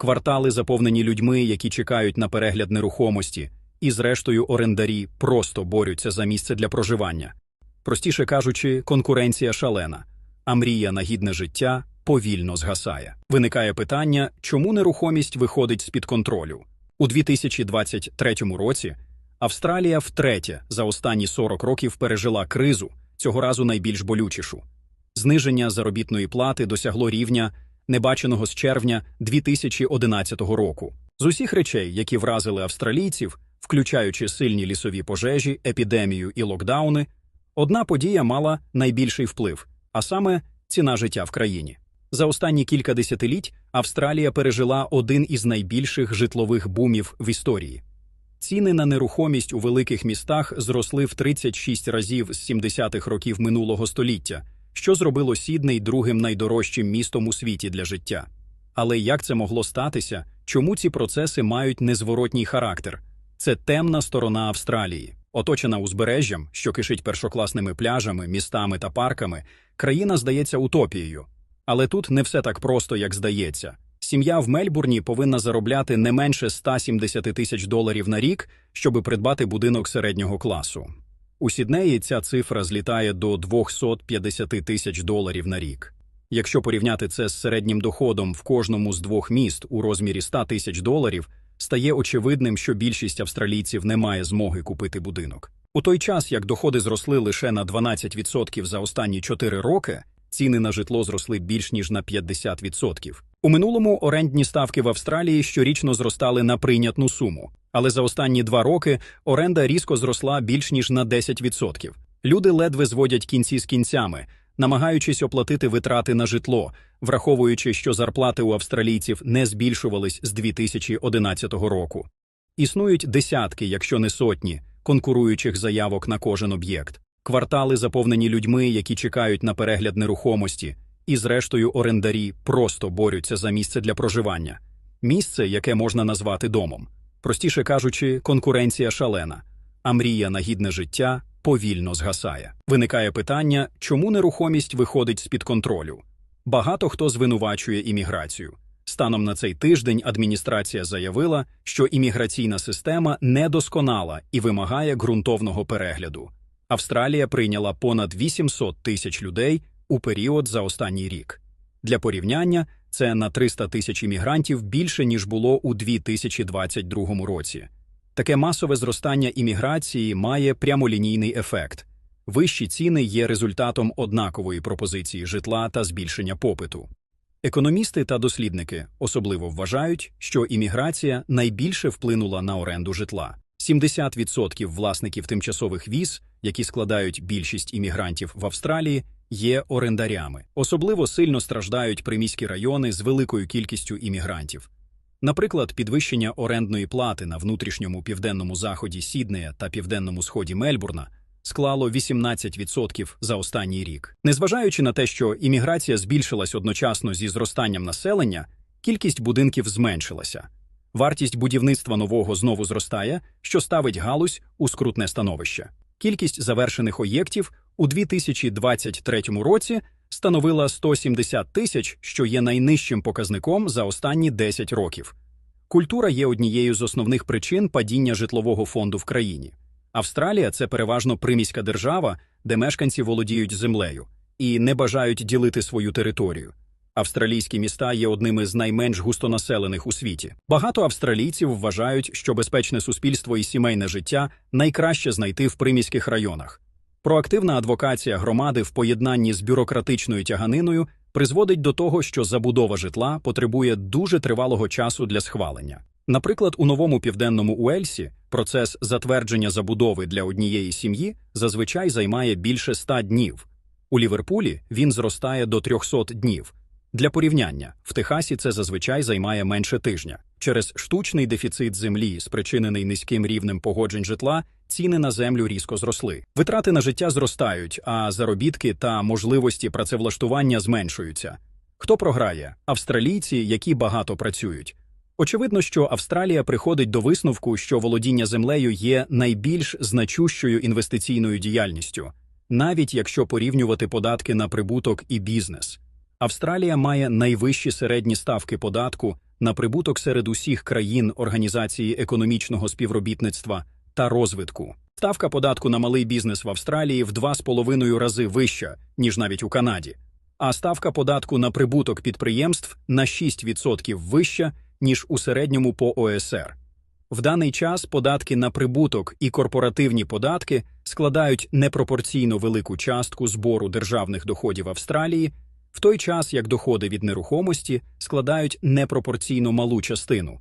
квартали заповнені людьми, які чекають на перегляд нерухомості, і, зрештою, орендарі просто борються за місце для проживання. Простіше кажучи, конкуренція шалена, а мрія на гідне життя повільно згасає. Виникає питання, чому нерухомість виходить з-під контролю. У 2023 році Австралія втретє за останні 40 років пережила кризу, цього разу найбільш болючішу. Зниження заробітної плати досягло рівня, небаченого з червня 2011 року. З усіх речей, які вразили австралійців, включаючи сильні лісові пожежі, епідемію і локдауни, одна подія мала найбільший вплив, а саме ціна життя в країні. За останні кілька десятиліть Австралія пережила один із найбільших житлових бумів в історії. Ціни на нерухомість у великих містах зросли в 36 разів з 70-х років минулого століття, що зробило Сідней другим найдорожчим містом у світі для життя. Але як це могло статися? Чому ці процеси мають незворотній характер? Це темна сторона Австралії. Оточена узбережжям, що кишить першокласними пляжами, містами та парками, країна здається утопією. Але тут не все так просто, як здається. Сім'я в Мельбурні повинна заробляти не менше 170 тисяч доларів на рік, щоб придбати будинок середнього класу. У Сіднеї ця цифра злітає до 250 тисяч доларів на рік. Якщо порівняти це з середнім доходом в кожному з двох міст у розмірі 100 тисяч доларів, стає очевидним, що більшість австралійців не має змоги купити будинок. У той час, як доходи зросли лише на 12% за останні 4 роки, ціни на житло зросли більш ніж на 50%. У минулому орендні ставки в Австралії щорічно зростали на прийнятну суму, але за останні два роки оренда різко зросла більш ніж на 10%. Люди ледве зводять кінці з кінцями, намагаючись оплатити витрати на житло, враховуючи, що зарплати у австралійців не збільшувались з 2011 року. Існують десятки, якщо не сотні, конкуруючих заявок на кожен об'єкт. Квартали заповнені людьми, які чекають на перегляд нерухомості, і, зрештою, орендарі просто борються за місце для проживання, місце, яке можна назвати домом. Простіше кажучи, конкуренція шалена, а мрія на гідне життя повільно згасає. Виникає питання, чому нерухомість виходить з-під контролю. Багато хто звинувачує імміграцію. Станом на цей тиждень адміністрація заявила, що імміграційна система недосконала і вимагає ґрунтовного перегляду. Австралія прийняла понад 800 тисяч людей у період за останній рік. Для порівняння це на 300 тисяч іммігрантів більше ніж було у 2022 році. Таке масове зростання імміграції має прямолінійний ефект. Вищі ціни є результатом однакової пропозиції житла та збільшення попиту. Економісти та дослідники особливо вважають, що імміграція найбільше вплинула на оренду житла. 70% власників тимчасових віз, які складають більшість іммігрантів в Австралії, є орендарями. Особливо сильно страждають приміські райони з великою кількістю іммігрантів. Наприклад, підвищення орендної плати на внутрішньому південному заході Сіднея та південному сході Мельбурна склало 18% за останній рік. Незважаючи на те, що імміграція збільшилась одночасно зі зростанням населення, кількість будинків зменшилася. Вартість будівництва нового знову зростає, що ставить галузь у скрутне становище. Кількість завершених об'єктів у 2023 році становила 170 тисяч, що є найнижчим показником за останні 10 років. Культура є однією з основних причин падіння житлового фонду в країні. Австралія це переважно приміська держава, де мешканці володіють землею і не бажають ділити свою територію. Австралійські міста є одними з найменш густонаселених у світі. Багато австралійців вважають, що безпечне суспільство і сімейне життя найкраще знайти в приміських районах. Проактивна адвокація громади в поєднанні з бюрократичною тяганиною призводить до того, що забудова житла потребує дуже тривалого часу для схвалення. Наприклад, у новому південному Уельсі процес затвердження забудови для однієї сім'ї зазвичай займає більше 100 днів. У Ліверпулі він зростає до 300 днів. Для порівняння, в Техасі це зазвичай займає менше тижня. Через штучний дефіцит землі, спричинений низьким рівнем погоджень житла, ціни на землю різко зросли. Витрати на життя зростають, а заробітки та можливості працевлаштування зменшуються. Хто програє? Австралійці, які багато працюють. Очевидно, що Австралія приходить до висновку, що володіння землею є найбільш значущою інвестиційною діяльністю, навіть якщо порівнювати податки на прибуток і бізнес. Австралія має найвищі середні ставки податку на прибуток серед усіх країн Організації економічного співробітництва та розвитку. Ставка податку на малий бізнес в Австралії в 2,5 рази вища, ніж навіть у Канаді, а ставка податку на прибуток підприємств на 6% вища, ніж у середньому по ОСР. В даний час податки на прибуток і корпоративні податки складають непропорційно велику частку збору державних доходів Австралії, в той час як доходи від нерухомості складають непропорційно малу частину.